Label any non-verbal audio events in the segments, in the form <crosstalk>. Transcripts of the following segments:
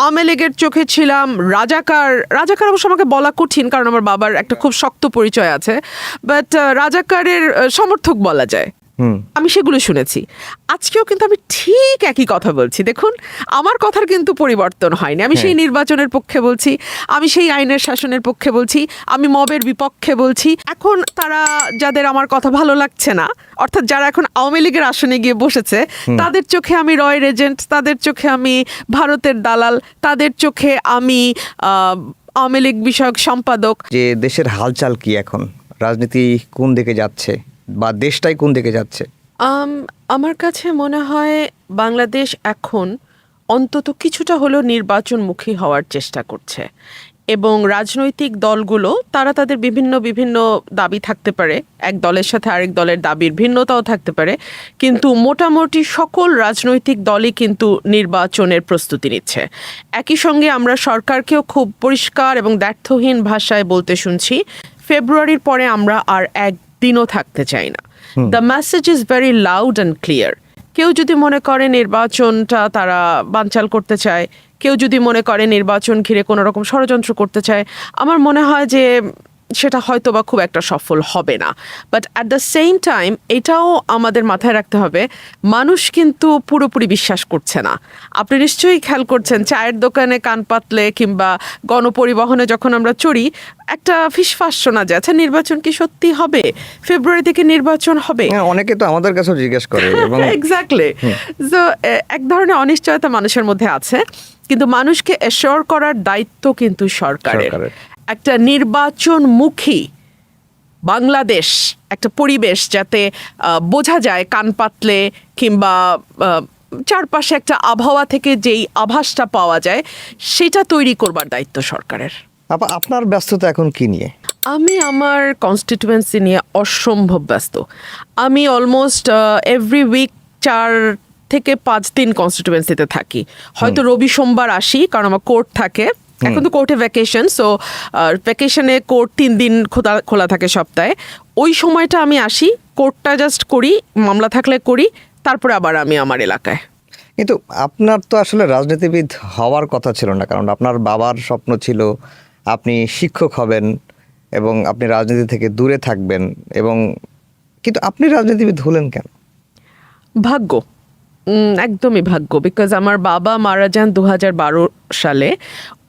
আওয়ামী লীগের চোখে ছিলাম, রাজাকার রাজাকার অবশ্য আমাকে বলা কঠিন কারণ আমার বাবার একটা খুব শক্ত পরিচয় আছে বাট রাজাকারের সমর্থক বলা যায়। আমি সেগুলো শুনেছি। আজকেও কিন্তু আমি ঠিক একই কথা বলছি। দেখুন আমার কথার কিন্তু পরিবর্তন হয়নি। আমি সেই নির্বাচনের পক্ষে বলছি আমি সেই আইনের শাসনের পক্ষে বলছি আমি মবের বিপক্ষে বলছি। এখন তারা যাদের আমার কথা ভালো লাগছে না অর্থাৎ যারা এখন আওয়ামী লীগের আসনে গিয়ে বসেছে তাদের চোখে আমি রয়ের এজেন্ট তাদের চোখে আমি ভারতের দালাল তাদের চোখে আমি আওয়ামী লীগ বিষয়ক সম্পাদক। যে দেশের হালচাল কি এখন? রাজনীতি কোন দিকে যাচ্ছে? বা দেশটাই কোন দিকে যাচ্ছে? আমার কাছে মনে হয় বাংলাদেশ এখন অন্তত কিছুটা হলেও নির্বাচনমুখী হওয়ার চেষ্টা করছে। এবং রাজনৈতিক দলগুলো, তারা তাদের বিভিন্ন বিভিন্ন দাবি থাকতে পারে। এক দলের সাথে আরেক দলের দাবির ভিন্নতাও থাকতে পারে। কিন্তু মোটামুটি সকল রাজনৈতিক দলই কিন্তু নির্বাচনের প্রস্তুতি নিচ্ছে। একই সঙ্গে আমরা সরকারকেও খুব পরিষ্কার এবং দ্ব্যর্থহীন ভাষায় বলতে শুনছি, ফেব্রুয়ারির পরে আমরা আর একদিনও থাকতে চাই না। The message is very loud and clear কেউ যদি মনে করে নির্বাচনটা তারা বানচাল করতে চায় কেউ যদি মনে করে নির্বাচন ঘিরে কোনো রকম ষড়যন্ত্র করতে চায় আমার মনে হয় যে সেটা হয়তো বা খুব একটা সফল হবে না। But at the same time এটাও আমাদের মাথায় রাখতে হবে মানুষ কিন্তু পুরোপুরি বিশ্বাস করছে না। আপনি নিশ্চয়ই খেয়াল করছেন চায়ের দোকানে কান পাতলে কিংবা গণপরিবহনে যখন আমরা চড়ি একটা ফিসফাস শোনা যায় আচ্ছা নির্বাচন কি সত্যি হবে? ফেব্রুয়ারি থেকে নির্বাচন হবে? হ্যাঁ, অনেকে তো আমাদের কাছেও জিজ্ঞেস করে <laughs> এক্স্যাক্টলি সো এক ধরনের অনিশ্চয়তা মানুষের মধ্যে আছে কিন্তু মানুষকে এশোর করার দায়িত্ব কিন্তু সরকারের। একটা নির্বাচনমুখী বাংলাদেশ একটা পরিবেশ যাতে বোঝা যায় কান পাতলে কিংবা চারপাশে একটা আবহাওয়া থেকে যেই আভাসটা পাওয়া যায় সেটা তৈরি করবার দায়িত্ব সরকারের। আপা আপনার ব্যস্ততা এখন কি নিয়ে? আমি আমার কনস্টিটিউয়েন্সি নিয়ে অসম্ভব ব্যস্ত। আমি অলমোস্ট এভরি উইক চার থেকে পাঁচ দিন কনস্টিটিউয়েন্সিতে থাকি। হয়তো রবি সোমবার আসি কারণ আমার কোর্ট থাকে। এখন তো কোর্টে ভ্যাকেশন সো ভ্যাকেশনে কোর্ট তিন দিন খোলা খোলা থাকে সপ্তাহে। ওই সময়টা আমি আসি কোর্টটা জাস্ট করি মামলা থাকলে করি তারপরে আবার আমি আমার এলাকায়। কিন্তু আপনার তো আসলে রাজনীতিবিদ হওয়ার কথা ছিল না কারণ আপনার বাবার স্বপ্ন ছিল আপনি শিক্ষক হবেন এবং আপনি রাজনীতি থেকে দূরে থাকবেন এবং কিন্তু আপনি রাজনীতিবিদ হলেন কেন? ভাগ্য। একদমই ভাগ্য বিকজ আমার বাবা মারা যান দু হাজার বারো সালে।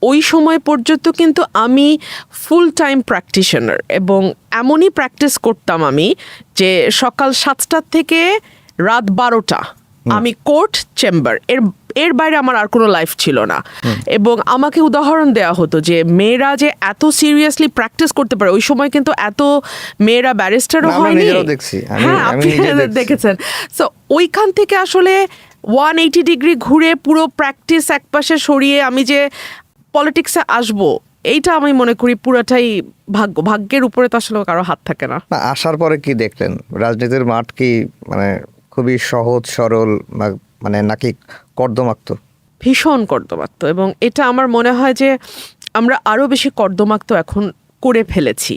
ওই সময় পর্যন্ত কিন্তু আমি ফুল টাইম প্র্যাকটিশনার এবং এমনই প্র্যাকটিস করতাম আমি যে সকাল সাতটার থেকে রাত বারোটা আমি কোর্ট চেম্বার এর এর বাইরে আমার আর কোনো লাইফ ছিল না। এবং আমাকে উদাহরণ দেওয়া হতো যে মেয়েরা যে এত সিরিয়াসলি প্র্যাকটিস করতে পারে ওই সময় কিন্তু এত মেয়েরা ব্যারিস্টারও হয়নি। হ্যাঁ আপনি দেখেছেন। সো ওইখান থেকে আসলে ওয়ান এইটি ডিগ্রি ঘুরে পুরো প্র্যাকটিস একপাশে সরিয়ে আমি যে পলিটিক্সে আসব এইটা আমি মনে করি পুরোটাই ভাগ্য। ভাগ্যের উপরে তো আসলে কারও হাত থাকে না। না আসার পরে কি দেখলেন? রাজনীতির মাঠ কি মানে খুবই সহজ সরল মানে নাকি কর্দমাক্ত? ভীষণ কর্দমাক্ত এবং এটা আমার মনে হয় যে আমরা আরও বেশি কর্দমাক্ত এখন করে ফেলেছি।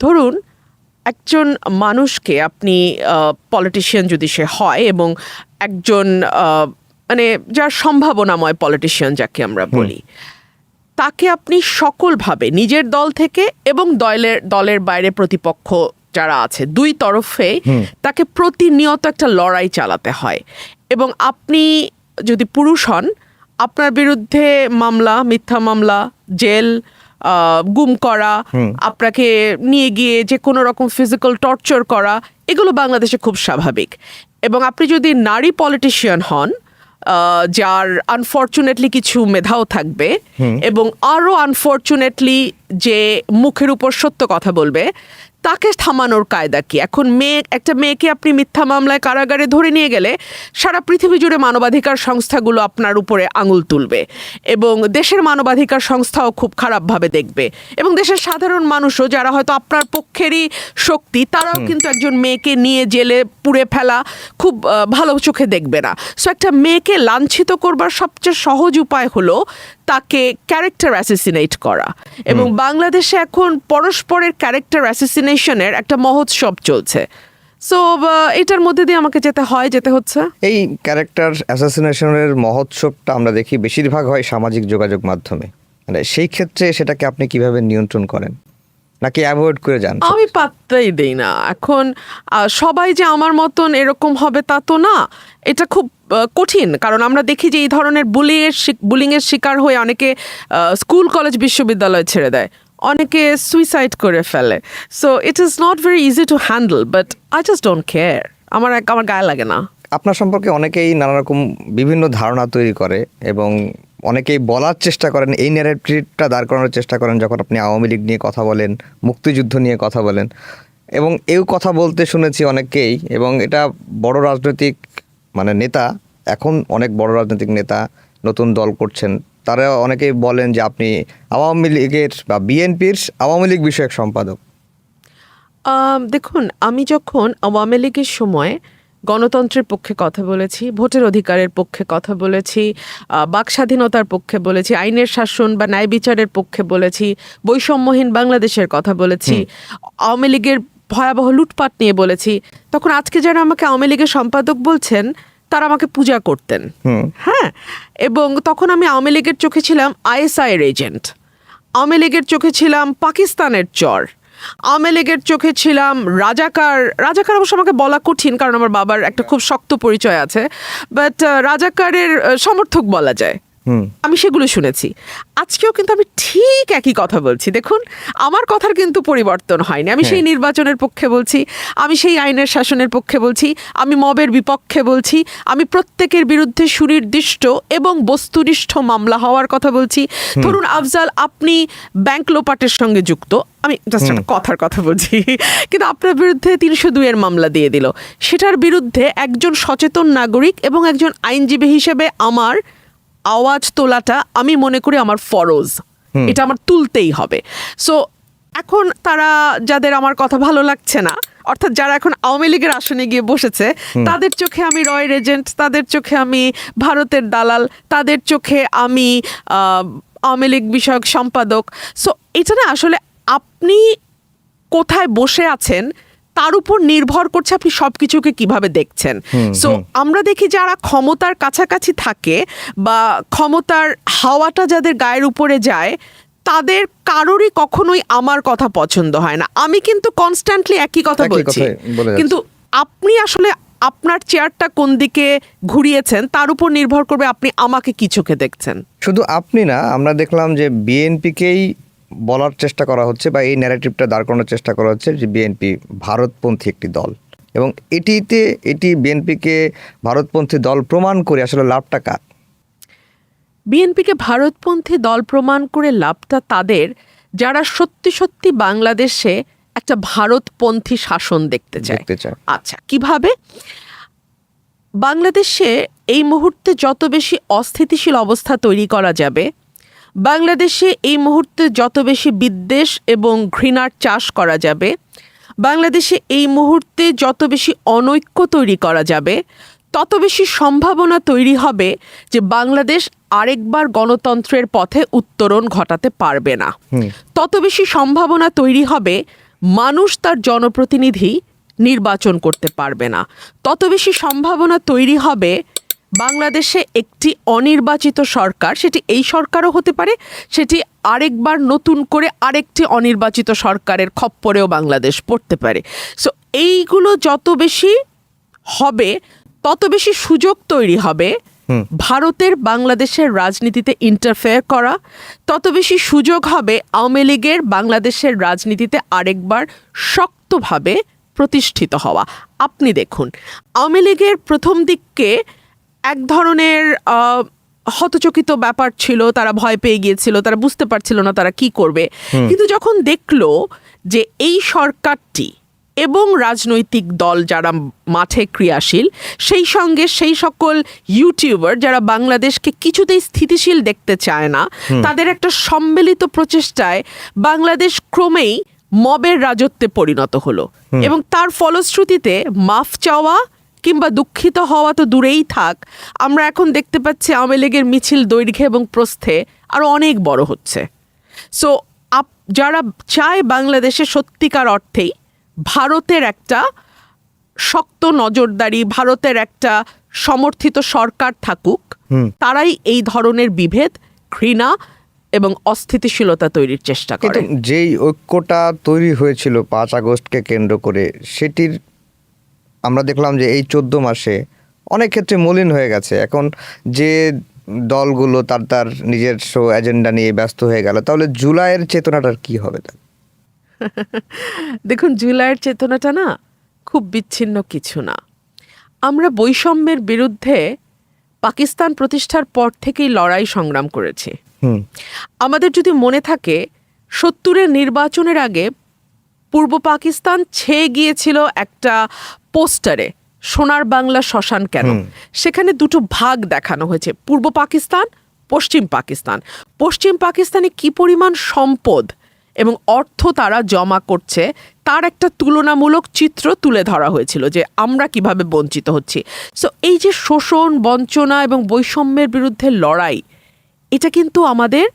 ধরুন একজন মানুষকে আপনি পলিটিশিয়ান যদি সে হয় এবং একজন মানে যার সম্ভাবনাময় পলিটিশিয়ান যাকে আমরা বলি তাকে আপনি সকলভাবে নিজের দল থেকে এবং দলের দলের বাইরে প্রতিপক্ষ যারা আছে দুই তরফে তাকে প্রতিনিয়ত একটা লড়াই চালাতে হয়। এবং আপনি যদি পুরুষ হন আপনার বিরুদ্ধে মামলা মিথ্যা মামলা জেল গুম করা আপনাকে নিয়ে গিয়ে যে কোনো রকম ফিজিক্যাল টর্চার করা এগুলো বাংলাদেশে খুব স্বাভাবিক। এবং আপনি যদি নারী পলিটিশিয়ান হন যার আনফর্চুনেটলি কিছু মেধাও থাকবে এবং আরও আনফর্চুনেটলি যে মুখের উপর সত্য কথা বলবে তাকে থামানোর কায়দা কি? এখন মেয়ে একটা মেয়েকে আপনি মিথ্যা মামলায় কারাগারে ধরে নিয়ে গেলে সারা পৃথিবী জুড়ে মানবাধিকার সংস্থাগুলো আপনার উপরে আঙুল তুলবে এবং দেশের মানবাধিকার সংস্থাও খুব খারাপভাবে দেখবে এবং দেশের সাধারণ মানুষও যারা হয়তো আপনার পক্ষেরই শক্তি তারাও কিন্তু একজন মেয়েকে নিয়ে জেলে পুড়ে ফেলা খুব ভালো চোখে দেখবে না। সো একটা মেয়েকে লাঞ্ছিত করবার সবচেয়ে সহজ উপায় হলো তাকে ক্যারেক্টার অ্যাসিসিনেট করা। এবং বাংলাদেশে এখন পরস্পরের ক্যারেক্টার অ্যাসিসিনেশনের একটা মহোৎসব চলছে। সো এটার মধ্যে দিয়ে আমাকে যেতে হয় যেতে হচ্ছে। এই ক্যারেক্টার অ্যাসাসিনেশনের মহোৎসবটা আমরা দেখি বেশিরভাগ হয় সামাজিক যোগাযোগ মাধ্যমে। মানে সেই ক্ষেত্রে সেটাকে আপনি কীভাবে নিয়ন্ত্রণ করেন? নাকি অ্যাভয়েড করে যান আমি পাত্তাই দেই না। এখন সবাই যে আমার মতন এরকম হবে তা তো না। এটা খুব কঠিন। কারণ আমরা দেখি যে এই ধরনের বুলিংয়ের বুলিংয়ের শিকার হয়ে অনেকে স্কুল কলেজ বিশ্ববিদ্যালয় ছেড়ে দেয়। অনেকে সুইসাইড করে ফেলে। So it is not very easy to handle but I just don't care আমার আমার গায়ে লাগে না। আপনার সম্পর্কে অনেকেই নানা রকম বিভিন্ন ধারণা তৈরি করে এবং অনেকেই বলার চেষ্টা করেন, এই ন্যারেটিভটা দাঁড় করানোর চেষ্টা করেন যখন আপনি আওয়ামী লীগ নিয়ে কথা বলেন, মুক্তিযুদ্ধ নিয়ে কথা বলেন। এবং এও কথা বলতে শুনেছি অনেকেই এবং এটা বড় রাজনৈতিক মানে নেতা, এখন অনেক বড় রাজনৈতিক নেতা নতুন দল করছেন তারা অনেকেই বলেন যে আপনি আওয়ামী লীগের বা বিএনপির আওয়ামী লীগ বিষয়ক সম্পাদক। দেখুন আমি যখন আওয়ামী লীগের সময় গণতন্ত্রের পক্ষে কথা বলেছি ভোটের অধিকারের পক্ষে কথা বলেছি বাক স্বাধীনতার পক্ষে বলেছি আইনের শাসন বা ন্যায় বিচারের পক্ষে বলেছি বৈষম্যহীন বাংলাদেশের কথা বলেছি আওয়ামী লীগের ভয়াবহ লুটপাট নিয়ে বলেছি তখন আজকে যারা আমাকে আওয়ামী লীগের সম্পাদক বলছেন আমাকে পূজা করতেন। হ্যাঁ? এবং তখন আমি আওয়ামী লীগের চোখে ছিলাম আইএসআইয়ের এজেন্ট। আওয়ামী লীগের চোখে ছিলাম পাকিস্তানের চর। আওয়ামী লীগের চোখে ছিলাম রাজাকার রাজাকার অবশ্য আমাকে বলা কঠিন কারণ আমার বাবার একটা খুব শক্ত পরিচয় আছে বাট রাজাকারের সমর্থক বলা যায়। আমি সেগুলো শুনেছি। আজকেও কিন্তু আমি ঠিক একই কথা বলছি। দেখুন আমার কথার কিন্তু পরিবর্তন হয়নি। আমি সেই নির্বাচনের পক্ষে বলছি আমি সেই আইনের শাসনের পক্ষে বলছি আমি মবের বিপক্ষে বলছি আমি প্রত্যেকের বিরুদ্ধে সুনির্দিষ্ট এবং বস্তুনিষ্ঠ মামলা হওয়ার কথা বলছি। ধরুন আফজাল আপনি ব্যাংক লোপাটের সঙ্গে যুক্ত। আমি জাস্ট একটা কথার কথা বলছি। কিন্তু আপনার বিরুদ্ধে তিনশো দুইয়ের মামলা দিয়ে দিল। সেটার বিরুদ্ধে একজন সচেতন নাগরিক এবং একজন আইনজীবী হিসেবে আমার আওয়াজ তোলাটা আমি মনে করি আমার ফরজ। এটা আমার তুলতেই হবে। সো এখন তারা যাদের আমার কথা ভালো লাগছে না অর্থাৎ যারা এখন আওয়ামী লীগের আসনে গিয়ে বসেছে তাদের চোখে আমি রয় রেজেন্ট তাদের চোখে আমি ভারতের দালাল তাদের চোখে আমি আওয়ামী লীগ বিষয়ক সম্পাদক। সো এটা না আসলে আপনি কোথায় বসে আছেন তার উপর নির্ভর করছে আপনি সব কিছুকে কীভাবে দেখছেন। সো আমরা দেখি যারা ক্ষমতার কাছাকাছি থাকে বা ক্ষমতার হাওয়াটা যাদের গায়ের উপরে যায় তাদের কারোরই কখনোই আমার কথা পছন্দ হয় না। আমি কিন্তু কনস্ট্যান্টলি একই কথা বলছি। কিন্তু আপনি আসলে আপনার চেয়ারটা কোন দিকে ঘুরিয়েছেন তার উপর নির্ভর করবে আপনি আমাকে কি চোখে দেখছেন। শুধু আপনি না আমরা দেখলাম যে বিএনপিকেই বলার চেষ্টা করা হচ্ছে বা এই ন্যারেটিভটা দাঁড় করানোর চেষ্টা করা হচ্ছে যে বিএনপি ভারতপন্থী একটি দল। এবং এটিতে এটি বিএনপিকে ভারতপন্থী দল প্রমাণ করে আসলে লাভটা কার? বিএনপিকে ভারতপন্থী দল প্রমাণ করে লাভটা তাদের যারা সত্যি সত্যি বাংলাদেশে একটা ভারতপন্থী শাসন দেখতে চায়। চায়। আচ্ছা কীভাবে? বাংলাদেশে এই মুহূর্তে যত বেশি অস্থিতিশীল অবস্থা তৈরি করা যাবে বাংলাদেশে এই মুহূর্তে যত বেশি বিদ্বেষ এবং ঘৃণার চাষ করা যাবে বাংলাদেশে এই মুহূর্তে যত বেশি অনৈক্য তৈরি করা যাবে তত বেশি সম্ভাবনা তৈরি হবে যে বাংলাদেশ আরেকবার গণতন্ত্রের পথে উত্তরণ ঘটাতে পারবে না। তত বেশি সম্ভাবনা তৈরি হবে মানুষ তার জনপ্রতিনিধি নির্বাচন করতে পারবে না। তত বেশি সম্ভাবনা তৈরি হবে বাংলাদেশে একটি অনির্বাচিত সরকার সেটি এই সরকারও হতে পারে সেটি আরেকবার নতুন করে আরেকটি অনির্বাচিত সরকারের খপ্পরেও বাংলাদেশ পড়তে পারে। সো এইগুলো যত বেশি হবে তত বেশি সুযোগ তৈরি হবে ভারতের বাংলাদেশের রাজনীতিতে ইন্টারফেয়ার করা তত বেশি সুযোগ হবে আওয়ামী লীগের বাংলাদেশের রাজনীতিতে আরেকবার শক্তভাবে প্রতিষ্ঠিত হওয়া। আপনি দেখুন আওয়ামী লীগের প্রথম দিককে এক ধরনের হতচকিত ব্যাপার ছিল তারা ভয় পেয়ে গিয়েছিল তারা বুঝতে পারছিল না তারা কি করবে। কিন্তু যখন দেখল যে এই সরকারটি এবং রাজনৈতিক দল যারা মাঠে ক্রিয়াশীল সেই সঙ্গে সেই সকল ইউটিউবার যারা বাংলাদেশকে কিছুতেই স্থিতিশীল দেখতে চায় না তাদের একটা সম্মিলিত প্রচেষ্টায় বাংলাদেশ ক্রমেই মবের রাজত্বে পরিণত হলো। এবং তার ফলশ্রুতিতে মাফ চাওয়া কিংবা দুঃখিত হওয়া তো দূরেই থাক। আমরা এখন দেখতে পাচ্ছি আওয়ামী লীগের মিছিল দৈর্ঘ্যে এবং প্রস্থে আরও অনেক বড় হচ্ছে। সো আপ যারা চায় বাংলাদেশে সত্যিকার অর্থেই ভারতের একটা শক্ত নজরদারি ভারতের একটা সমর্থিত সরকার থাকুক তারাই এই ধরনের বিভেদ ঘৃণা এবং অস্থিতিশীলতা তৈরির চেষ্টা করে। যেই ঐক্যটা তৈরি হয়েছিল পাঁচ আগস্টকে কেন্দ্র করে সেটির আমরা দেখলাম যে এই চোদ্দ মাসে অনেক ক্ষেত্রে মলিন হয়ে গেছে। এখন যে দলগুলো তার তার নিজস্ব এজেন্ডা নিয়ে ব্যস্ত হয়ে গেল তাহলে জুলাইয়ের চেতনাটার কি হবে <laughs> দেখুন জুলাইয়ের চেতনাটা না খুব বিচ্ছিন্ন কিছু না। আমরা বৈষম্যের বিরুদ্ধে পাকিস্তান প্রতিষ্ঠার পর থেকেই লড়াই সংগ্রাম করেছি। আমাদের যদি মনে থাকে সত্তরের নির্বাচনের আগে পূর্ব পাকিস্তান ছেয়ে গিয়েছিল একটা পোস্টারে সোনার বাংলা শ্মশান কেন? সেখানে দুটো ভাগ দেখানো হয়েছে পূর্ব পাকিস্তান পশ্চিম পাকিস্তান। পশ্চিম পাকিস্তানে কি পরিমাণ সম্পদ এবং অর্থ তারা জমা করছে তার একটা তুলনামূলক চিত্র তুলে ধরা হয়েছিল যে আমরা কীভাবে বঞ্চিত হচ্ছি। সো এই যে শোষণ বঞ্চনা এবং বৈষম্যের বিরুদ্ধে লড়াই এটা কিন্তু আমাদের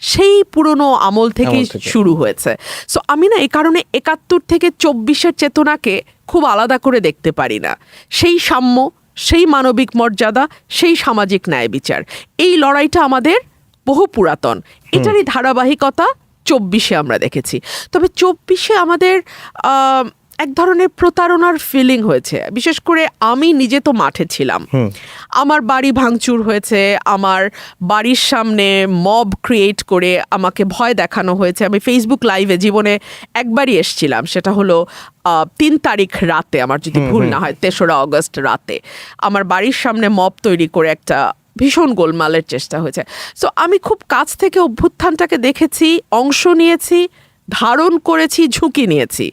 সেই পুরনো আমল থেকেই শুরু হয়েছে। সো আমি না এই কারণে একাত্তর থেকে চব্বিশের চেতনাকে খুব আলাদা করে দেখতে পারি না। সেই সাম্য সেই মানবিক মর্যাদা সেই সামাজিক ন্যায় বিচার। এই লড়াইটা আমাদের বহু পুরাতন। এটারই ধারাবাহিকতা চব্বিশে আমরা দেখেছি। তবে চব্বিশে আমাদের এক ধরনের প্রতারণার ফিলিং হয়েছে। বিশেষ করে আমি নিজে তো মাঠে ছিলাম। আমার বাড়ি ভাঙচুর হয়েছে আমার বাড়ির সামনে মব ক্রিয়েট করে আমাকে ভয় দেখানো হয়েছে। আমি ফেসবুক লাইভে জীবনে একবারই এসছিলাম। সেটা হলো তিন তারিখ রাতে আমার যদি ভুল না হয় তেসরা অগস্ট রাতে। আমার বাড়ির সামনে মব তৈরি করে একটা ভীষণ গোলমালের চেষ্টা হয়েছে। সো আমি খুব কাছ থেকে অভ্যুত্থানটাকে দেখেছি অংশ নিয়েছি ধারণ করেছি ঝুঁকি নিয়েছি।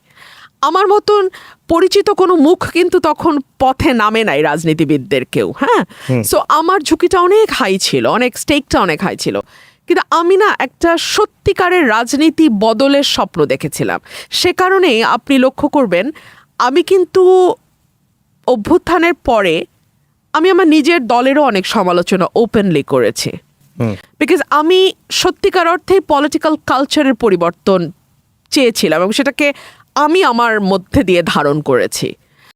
আমার মতন পরিচিত কোনো মুখ কিন্তু তখন পথে নামে নাই রাজনীতিবিদদের কেউ হ্যাঁ সো আমার ঝুঁকিটা অনেক হাই ছিল অনেক স্টেকটা অনেক হাই ছিল। কিন্তু আমি না একটা সত্যিকারের রাজনীতি বদলের স্বপ্ন দেখেছিলাম। সে কারণেই আপনি লক্ষ্য করবেন আমি কিন্তু অভ্যুত্থানের পরে আমি আমার নিজের দলেরও অনেক সমালোচনা ওপেনলি করেছি। বিকজ আমি সত্যিকার অর্থেই পলিটিক্যাল কালচারের পরিবর্তন চেয়েছিলাম এবং সেটাকে আমি আমার মধ্যে দিয়ে ধারণ করেছি।